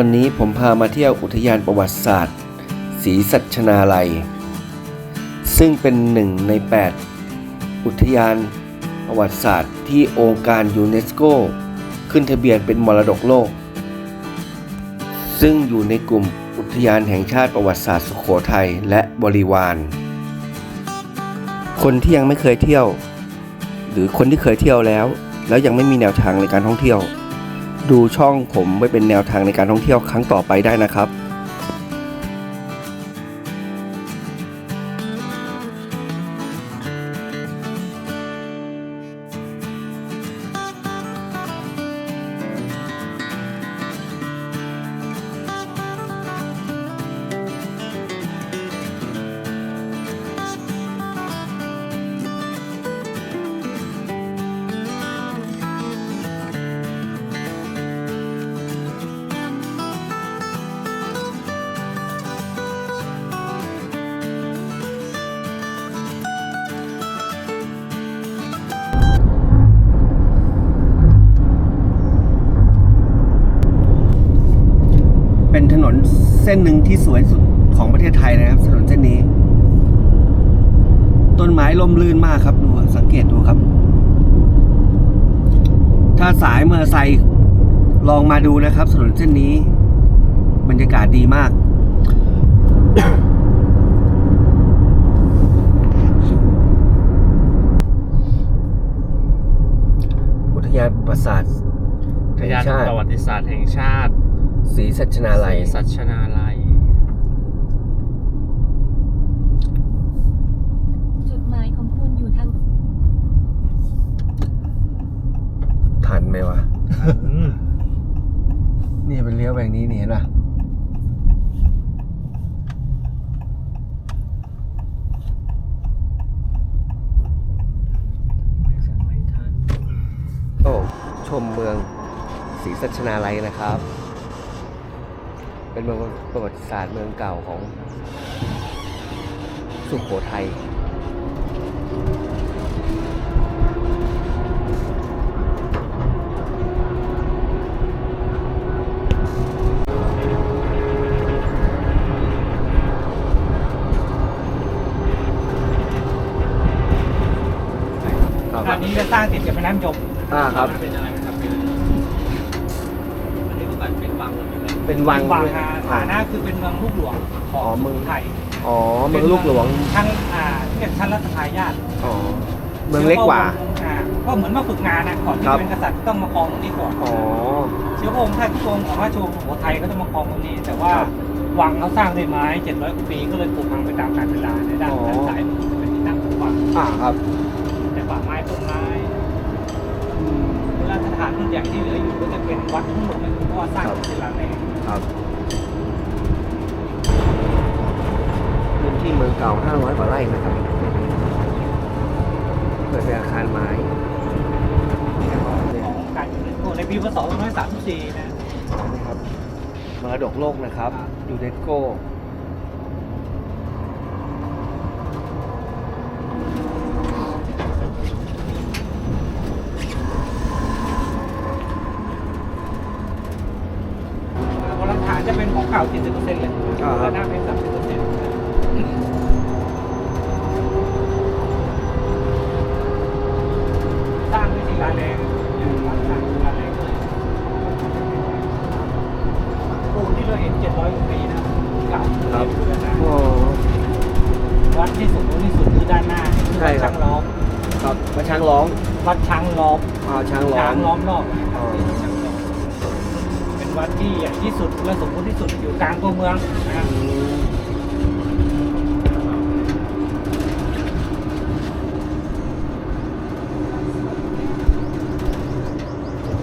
วันนี้ผมพามาเที่ยวอุทยานประวัติศาสตร์ศรีสัชนาลัย ซึ่งเป็นหนึ่งใน 8 อุทยานประวัติศาสตร์ที่องค์การยูเนสโก ขึ้นทะเบียนเป็นมรดกโลก ซึ่งอยู่ในกลุ่มอุทยานแห่งชาติประวัติศาสตร์สุโขทัยและบริวาร คนที่ยังไม่เคยเที่ยว หรือคนที่เคยเที่ยวแล้ว แล้วยังไม่มีแนวทางในการท่องเที่ยว ดูช่องผมไว้เป็นแนวทางในการท่องเที่ยวครั้งต่อไปได้นะครับ ถนนเส้นหนึ่งที่สวยสุดของประเทศไทยนะครับ ถนนเส้นนี้ ต้นไม้ล่มลื่นมากครับ ดูสังเกตดูครับ ถ้าสายเมอร์ไซค์ลองมาดูนะครับ ถนนเส้นนี้ บรรยากาศดีมากอุทยานประวัติศาสตร์อุทยานแห่งชาติประวัติศาสตร์แห่งชาติ ศรีสัชนาลัย ศรีสัชนาลัย จุดหมายของคุณอยู่ทางทันไหมวะอืมนี่เป็นเลี้ยวแบบนี้นี่เห็นป่ะไม่ทันโอ้ชมเมืองศรีสัชนาลัยนะครับ เป็นเมืองประวัติศาสตร์เมืองเก่าของสุโขทัยครับอันนี้จะสร้างติดกับแม่น้ำยมอ่าครับ เป็นอะไรครับเป็นอันนี้ก็เป็นวัง เหมือนกันเป็นวังวังด้วยอ่าฐานะคือเป็นเมืองลูกหลวงขออ๋องเมือง ไทยอ๋อเมืองลูกหลวงชั้นอ่าที่เป็นชั้นรัชทายาทอ๋อเมืองเล็กกว่า อ่าก็เหมือนมาฝึกงานนะก่อนที่ครับจะเป็นกษัตริย์ต้องมาครองตรงนี้ก่อนอ๋อ เชื้อพระองค์ท่านทุกองค์ของราชวงศ์สุโขทัยก็ต้องมาครองตรงนี้ แต่ว่าครับวังเขาสร้างด้วยไม้ 700กว่าปีก็เลยปลูกพังไปตามกาลเวลาในด้านอ๋อ ด้านซ้ายมือจะเป็นที่ตั้งของวังอ่าครับแต่ป่าไม้ต้นไม้เวลาสถานที่ใหญ่ที่เหลืออยู่ก็จะเป็นวัดทั้งหมดเลยเพราะว่าสร้างเป็นศิลาแรง ครับ พื้นที่เมืองเก่า 500กว่าไร่นะครับเปิดเป็นอาคารไม้ของการยูเนสโกในปีพศ2534นะนะครับมรดกโลกนะครับยูเนสโก บนหลังคา จะเป็นของเก่า70%เลยอ่าครับและหน้าเป็น30%สร้างด้วยศิลาแรงอย่างวัดสร้างศิลาแรงเลยปูนที่เราเห็น700กว่าปีนะเก่าครับเพื่อนนะโอ้ วัดที่สูงที่สุดคือด้านหน้าใช่ครับวัดช้างล้อมครับมาช้างร้องวัดช้างล้อมอ่าช้างร้อช้างง ล้อมรอบอ๋อเป็น วัดที่ใหญ่ที่สุดและสมบูรณ์ที่สุดอยู่กลางตัวเมืองนะอืม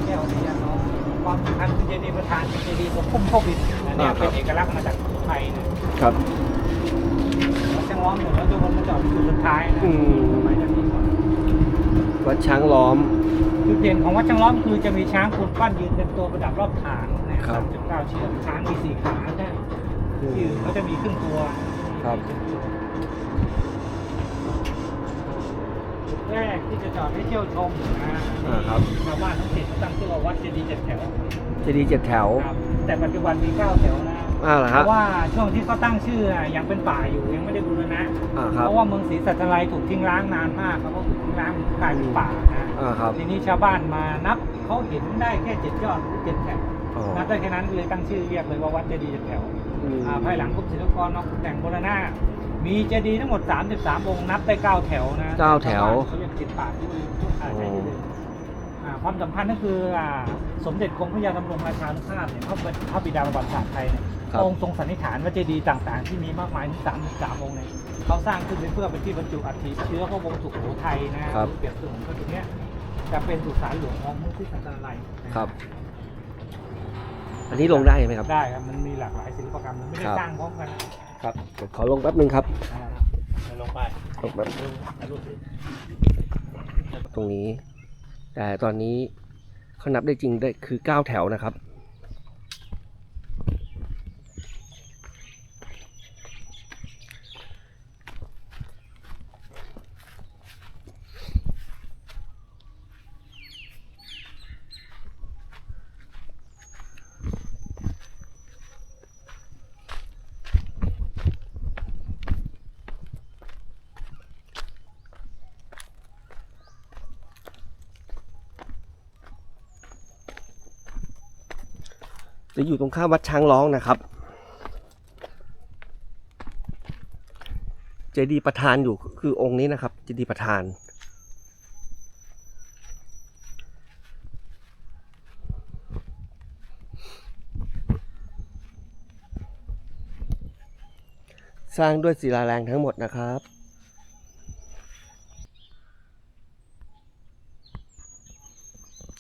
แก้วพญานาคความสำคัญคือเจดีย์ประธานเป็นเจดีย์ทรงพุ่มเข้าบินนะเนี่ยเป็นเอกลักษณ์มาจากไทยนะครับวัดช่างล้อมเนี่ยแล้วจะวนมาจอดอยู่จุดสุดท้ายนะอืมสมัยนั้นนี้ก่อนวัดช้างล้อม จุดเด่นของวัดช่างล้อมคือจะมีช้างปูนปั้นยืนเป็นตัวประดับรอบฐานนะครับจุดเก้าเชือกช้างมีสี่ขาได้ที่อื่นเขาจะมีครึ่งตัวครับจุดแรกที่จะจอดให้เที่ยวชมนะอ่าครับชาวบ้านทั้งสิบตั้งชื่อว่าวัดเจดีย์เจ็ดแถวอเจดีย์เจ็ดแถวครับแต่ปัจจุบันมีเก้าแถวนะอ้าวเหรอเพฮะราะว่าช่วงที่เขาตั้งชื่ออะยังเป็นป่าอยู่ยังไม่ได้บูรณะอ่าคเพรับราะว่าเมืองศรีสัชนาลัยถูกทิ้งร้างนานมากครับเพราะถูกทิ้งร้างกลายเป็นป่านะ อ่าครับทีนี้ชาวบ้านมานับเขาเห็นได้แค่เจ็ดยอดหรือเจ็ดแถวอ๋อ นับได้แค่นั้นเลยตั้งชื่อเรียกเลยว่าวัดเจดีย์เจ็ดแถวอืมอ่าภายหลังกรมศิลปากรมาแต่งโบราณะมีเจดีย์ทั้งหมด 33 องค์นับได้9แถวนะเก้าแถวเขาเรียกจิตป่าที่ทุกอาใช้ที่เลยอ่าความสำคัญก็คืออ่าสมเด็จกรมพระยาดำรงราชานุภาพเนี่ยเขาเป็นพระบิดาประวัติศาสตร์ไทยเนี่ย ครับพระองค์ทรงสันนิษฐานว่าเจดีย์ต่างๆ ที่มีมากมายถึง33องค์เนี่ยเขาสร้างขึ้นเพื่อเป็นที่บรรจุอัฐิเชื้อพระวงศ์สุโขทัยนะครับ เปรียบเสมือนก็ตรงเนี้ย จะเป็นสุสานหลวงของมุทิสันตลัยนะครับ อันนี้ลงได้ไหมครับ ได้ครับมันมีหลากหลายศิลปกรรมมันไม่ได้ครับ สร้างพร้อมกันนะครับเดี๋ยวขอลงแป๊บนึงครับอ่าลงไปลงแป๊บถ่ายรูปสิตรงนี้ แต่ตอนนี้เขานับได้จริงได้คือเก้าแถวนะครับ จะอยู่ตรงข้ามวัดช้างร้องนะครับ เจดีย์ประธานอยู่คือองค์นี้นะครับ เจดีย์ประธานสร้างด้วยศิลาแรงทั้งหมดนะครับ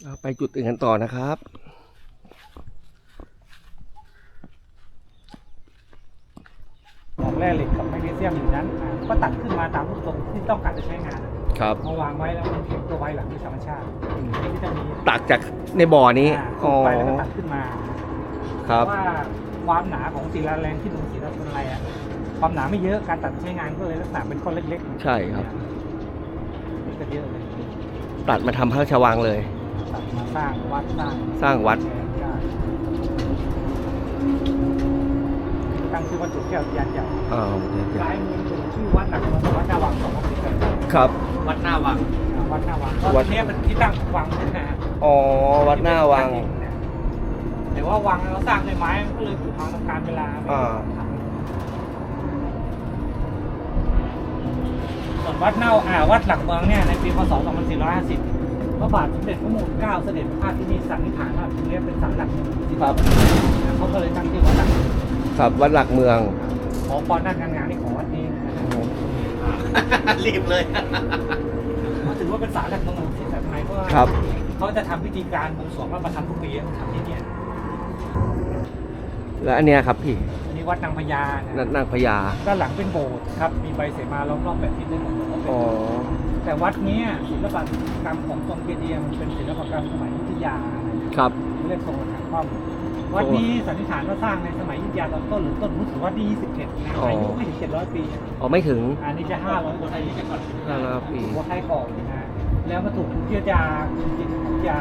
เอาไปจุดอื่นกันต่อนะครับ ของแร่เหล็กกับแมกนีเซียมอยู่นั้นอ่าก็ตัดขึ้นมาตามรูปทรงที่ต้องการจะใช้งานครับมาวางไว้แล้วมันเก็บตัวไว้หลังที่ธรรมชาติที่จะมีตักจากในบ่อนี้อ่าอ๋อขุดไปแล้วก็ตัดขึ้นมาครับเพาะว่าความหนาของศิลาแรงที่ดูศิลาชนอะไรอะความหนาไม่เยอะการตัดใช้งานก็เลยลักษณะเป็นก้อนเล็กๆใช่ครับ นี่ก็เยอะเลยตัดมาทำพระราชวังเลย ตัดมาสร้างวัดสร้างสร้างวัด ได้ ตั้งชื่อว่าจุดแก้วยันใหญ่อ๋อเดี๋ยวซ้ายมือเป็นชื่อวัดหลักเมืองวัดนาวังสองวัดติดกันๆครับ วัดหน้าวังวัดนาวังวัวัดดนี้เป็นที่ตั้งวังนะฮะอ๋อ วัดหน้าวัง แต่ว่าวังเราสร้างด้วยไม้มันก็เลยผูกพังตามการเวลาอ่าส่วนวัดเน่าอ่าวัดหลักเมืองเนี่ยในปีพศ 2450 พระบาทสมเด็จพระมงกุฎเกล้าเสด็จประพาสที่นี่สันนิษฐานว่าตรงนี้เป็นศาลหลักเมืองที่ครับเขาก็เลยตั้งชื่อวัดหลักเมือง ครับวัดหลักเมือง ขอพรด้านการงานที่ขอวัดนี้นะครับรีบเลยเขาถือว่าเป็นศาลหลักเมืองของศรีสัชนาลัยเพราะว่าครับเขาเขาจะทำพิธีการบวงสรวงพระประธานทุกปีทำที่เนี่ยแล้วอันเนี้ยครับพี่อันนี้วัดนางพญานะนัดนางพญาด้านหลังเป็นโบสถ์ครับมีใบเสมาล้อมรอบแบบที่ได้หมดอ๋อแต่วัดเนี้ยศิลปกรรมของทรงเจดีย์มันเป็นศิลปกรรมสมัยอยุธยานะครับเรียกทรงหลักข้อม วัดนี้สันนิษฐานว่าสร้างในสมัยอยุธยาตอนต้นหรือต้นรู้สึกว่าดี21นะอ๋อออายุไม่ถึง700 ปี อ๋อไม่ถึง อันนี้จะ500กว่าปีห้าร้อยปีหัวไทยก่อนนะแล้วมาถูกกรุงเทพยาคุณจินของยา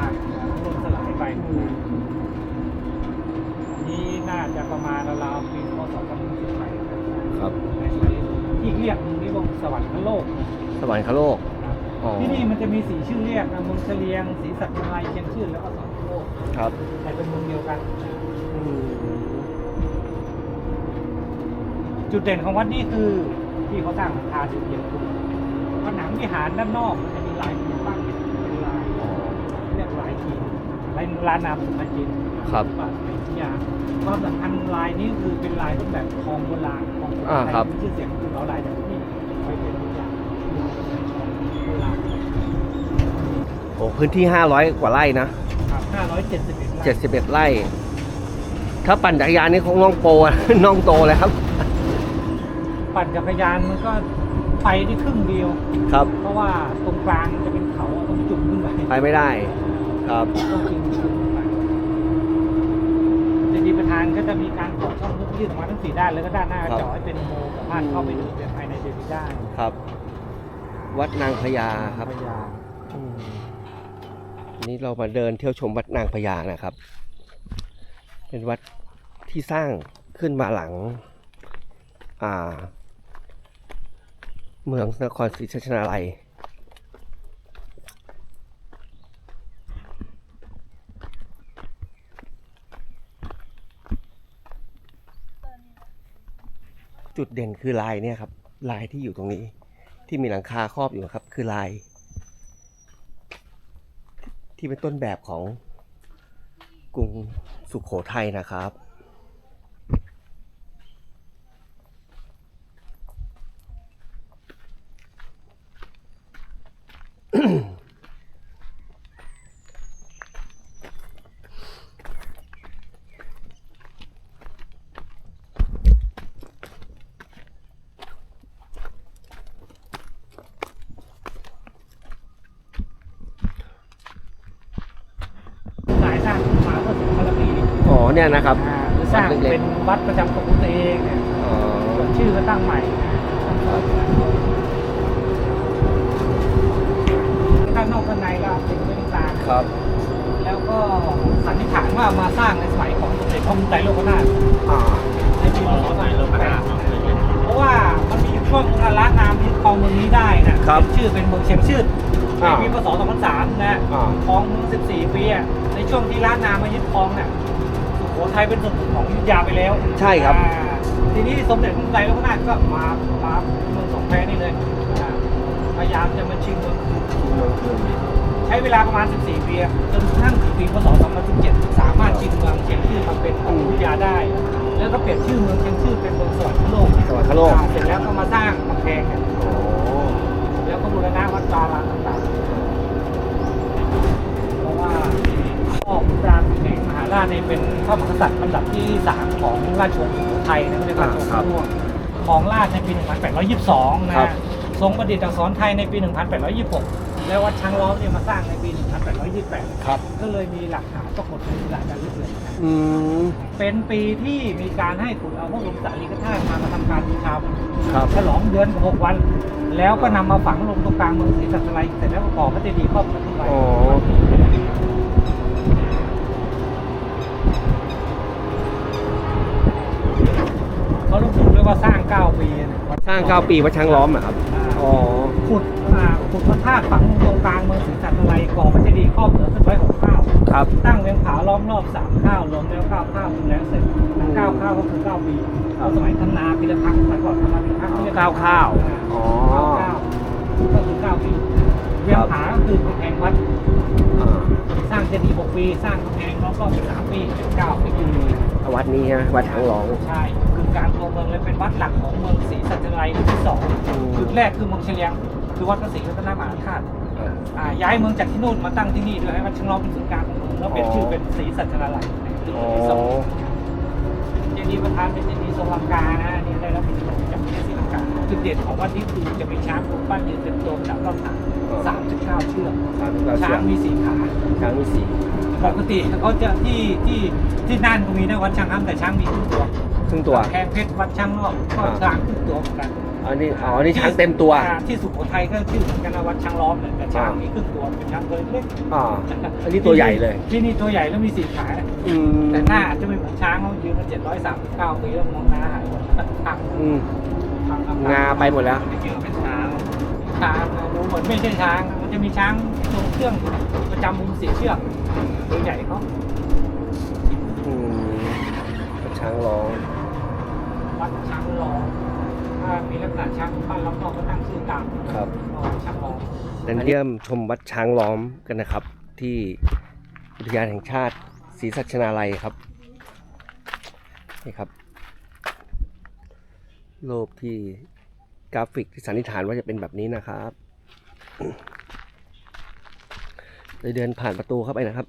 โดนสลายไปอันนี้น่าจะประมาณราวๆปีพศ2518ครับในสมัยที่เรียกนิวงศ์สวรรคโลก สวรรคโลกนะครับอ๋อที่นี่มันจะมีสีชื่อเรียกนะเมืองเฉลียงศรีสัชนาลัยเชียงชื่นแล้วก็สวรรคโลกครับ แต่เป็นเมืองเดียวกันอืม จุดเด่นของวัดนี้คือที่เขาสร้างหลังคาสีเขียวคือผนังวิหารด้านนอกมันจะมีลายปูนปั้นเป็นลายอ๋อเรียกลายจีนลายลายนามสมัยจีนครับปาในที่ยาความสำคัญลายนี้คือเป็นลายต้นแบบทองโบราณของอ่าครับมีชื่อเสียงคือเราลายจากที่ไปเป็นตัวอย่างโบราณโอ้พื้นที่ห้าร้อยกว่าไร่นะ ครับ571ไร่เจ็ดสิบเอ็ดไร่ ถ้าปั่นจักรยานนี่คงน้องโปรน้องโตเลยครับ ปั่นจักรยานมันก็ไปได้ครึ่งเดียว ครับ เพราะว่าตรงกลางจะเป็นเขาต้องจุ่มขึ้นไปไปไม่ได้ ครับต้องจุ่มขึ้นไปในดีประธานก็จะมีการขอช่องทุกยื่นออกมาทั้งสี่ด้านแล้วก็ด้านหน้าครับเจาะให้เป็นอุโมงค์สามารถเข้าไปดูเปลี่ยนภายในเจดีย์ได้ครับ วัดนางพญาครับพยาอืมนี่เรามาเดินเที่ยวชมวัดนางพญานะครับ เป็นวัดที่สร้างขึ้นมาหลังเมืองนครศรีชนาลัย จุดเด่นคือลายเนี่ยครับ ลายที่อยู่ตรงนี้ที่มีหลังคาครอบอยู่ครับ คือลาย ที่เป็นต้นแบบของกรุง สุขโขทัยนะครับสายสร้างขึ้นมาเมื่อสิบกว่าปี อ๋อ เนี่ยนะครับอ่าคือสร้างวัดเล็กๆเป็นวัดประจำของตัวเองเนี่ยอ๋อส่วนชื่อก็ตั้งใหม่นะข้างนอกข้างในก็เป็นเรื่องต่างครับ แล้วก็สันนิษฐานว่ามาสร้างในสมัยของสมเด็จพระมุไตรโลกนาถอ่าในปีพศ25เพราะว่ามันมีอยู่ช่วงนึงล้านนามยึดครองเมืองนี้ได้นะครับเป็นชื่อเป็นเมืองเชียงชื่นในอ่าปีพศ2003นะอ่า ครองเมือง14ปีอะในช่วงที่ล้านนามายึดครองเนี่ย สุโขทัยเป็นส่วนหนึ่งของอยุธยาไปแล้วใช่ครับ อ่าทีนี้สมเด็จพระมุไตรโลกนาถก็มามาเมืองสองแควนี่เลยอ่าพยายามจะมาชิงเมืองคืนใช้เวลาประมาณ 14 ปีอะจนกระทั่งถึงปีพศ 2017 สามารถชิงเมืองเชียงชื่อมาเป็นของอยุธยาได้ แล้วก็เปลี่ยนชื่อเมืองเชียงชื่อเป็นเมืองสวรรคโลกสวรรคโลก อ่าเสร็จแล้วก็มาสร้างกำแพงกันโอ้แล้วก็บูรณะวัดวารามต่างๆ เพราะว่า พ่อขุนรามคำแหงมหาราชเนี่ยเป็นพระมหากษัตริย์ลำดับที่ 3 ของราชวงศ์สุโขทัยนะไม่ได้ราชวงศ์พระม่วงของราชในปี 1822 นะครัฮะบทรงประดิษฐ์อักษรไทยในปี 1826 แล้ววัดช้างล้อมเนี่ยมาสร้างในปี 1828 ครับ ก็เลยมีหลักฐานปรากฏเป็นหลักการลึกเลยนะอืมเป็นปีที่มีการให้ขุนเอาพระบรมสารีริกธาตุมามาทำการบูชาครับฉลองเดือนหกวัน แล้วก็นำมาฝังลงตรงกลางเมืองศรีสัชนาลัยเสร็จแล้วก็ก่อพระเจดีย์ครอบขึ้นไป อ๋อเขาระบุด้วยว่าสร้าง 9 ปีนะสร้าง 9 ปีวัดช้างล้อมอะครับอ่าอ๋อ ขุดอ่าขุดพระธาตุฝังลงตรงกลางเมืองศรีสัชนาลัยก่อพระเจดีย์ครอบเหนือขึ้นไว้หกข้าวครับ ตั้งเรียงผาล้อมรอบสามข้าวรวมแล้วเก้าข้าวจนแล้วเสร็จเก้าข้าวก็คือเก้าปีครับสมัยท่านนาพิรพักษ์สมัยก่อนท่านนาพิรพักษ์เรียกเก้าข้าวอ๋อเก้าข้าวก็คือเก้าปีเรียงผาก็คือกำแพงวัดอ่าสร้างเจดีย์หกปี สร้างกำแพงล้อมรอบสามปีเป็นเก้าปีวัดนี้ฮะวัดช้างล้อมใช่ คือการโคเมืองเลยเป็นวัดหลักของเมืองศรีสัชนาลัยที่สองอืมจุดแรกคือเมืองเชียง คือวัดพระศรีรัตนมหาธาตุอ่าอ่าย้ายเมืองจากที่นู่นมาตั้งที่นี่ด้วยให้วัดเชิงล้อมเป็นศูนย์กลางของเมืองแล้วเปลี่ยนชื่อเป็นศรีสัชนาลัยคืออ๋อที่สองเจดีย์ประธานเป็นเจดีย์ทรงลังกานะอันนี่ได้รับอิทธิพลจากประเทศศรีลังกาจุดเด่นของวัดนี้คือจะมีช้างปลูกปั้นยืนเต็มตัวประดับรอบฐานสามสิบเก้าเชือกสามสิบเก้าช้าเชืองกมีสี่ขาช้างมีสี่ปกติเขาจะที่ที่ที่น่านก็มีนะวัดช้างอ้ำแต่ช้างมีครึ่งตัว ครึ่งตัว แพงเพชรวัดช้างนอกก็อ่าช้างครึ่งตัวเหมือนกันอันนี้อ๋ออันนี้ช้างเต็มตัว อ่าที่สุโขทัยก็ชื่อเหมือนกันนะวัดช้างล้อมเลยแต่ช้างอ่ามีมีครึ่งตัวเป็นช้างตัวเล็กอ่าอันนี้ตัวใหญ่เลย ที่นี่ตัวใหญ่แล้วมีสี่ขาอืมแต่หน้าอาจจะไม่เหมือนช้างเขายืนมาเจ็ดร้อยสามสิบเก้าปีแล้วมองหน้าหายหมดพังอืมพังพังาไปหมดแล้วไม่เกี่ยวเป็นช้างช้างนะดูเหมือนไม่ใช่ช้างมันจะมีช้างทรงเครื่องประจำมุมสีเชือกตัวใหญ่เขาอืมวัดช้างล้อม วัดช้างรอถ้ามีลักษณะช้างปั้นแล้วก็ตั้งชื่อตามครับวัดช้างรอเดินเยี่ยมชมวัดช้างล้อมกันนะครับ ที่อุทยานแห่งชาติศรีสัชนาลัยครับนี่ครับรูปที่กราฟิกที่สันนิษฐานว่าจะเป็นแบบนี้นะครับเลยเดินผ่านประตูเข้าไปนะครับ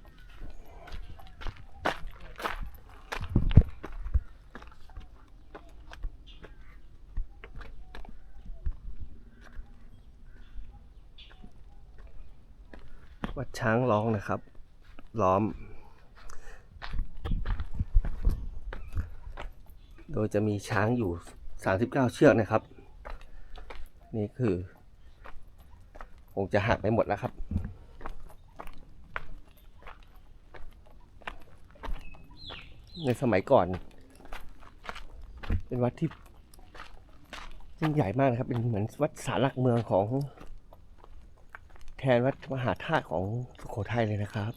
วัด ช้างร้องนะครับ ล้อม โดยจะมีช้างอยู่ 39 เชือกนะครับ นี่คือคงจะหักไปหมดแล้วครับในสมัยก่อน เป็นวัดที่ยิ่งใหญ่มากนะครับ เป็นเหมือนวัดสารหลักเมืองของ ทนวัดมหาธาตุของสุโขทัยเลยนะครับ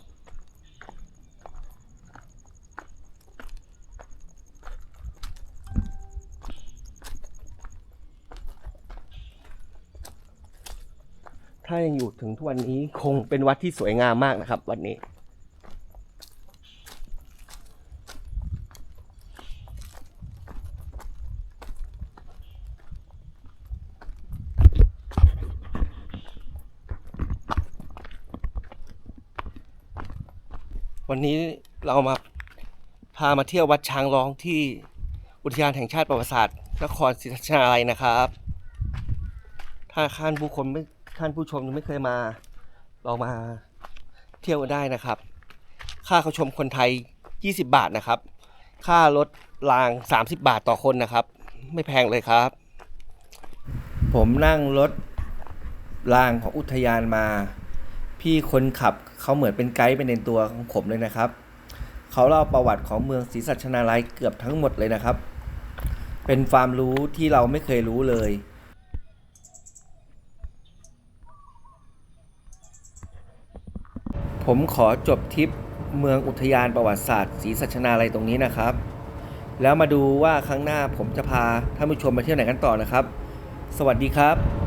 ถ้ายังอยู่ถึงทุกวันนี้คงเป็นวัดที่สวยงามมากนะครับ วันนี้นี้ เรามาพามาเที่ยววัดช้างร้องที่อุทยานแห่งชาติประวัติศาสตร์นครศรีธรรมราชนะครับ ถ้าท่านผู้คนไม่ท่านผู้ชมยังไม่เคยมาลองมาเที่ยวกันได้นะครับ ค่าเข้าชมคนไทย 20 บาทนะครับ ค่ารถราง 30 บาทต่อคนนะครับ ไม่แพงเลยครับ ผมนั่งรถรางของอุทยานมา พี่คนขับเขาเหมือนเป็นไกด์เป็นในตัวของผมเลยนะครับ เขาเล่าประวัติของเมืองศรีสัชนาลัยเกือบทั้งหมดเลยนะครับ เป็นความรู้ที่เราไม่เคยรู้เลยผมขอจบทริปเมืองอุทยานประวัติศาสตร์ศรีสัชนาลัยตรงนี้นะครับ แล้วมาดูว่าครั้งหน้าผมจะพาท่านผู้ชมมาเที่ยวไหนกันต่อนะครับ สวัสดีครับ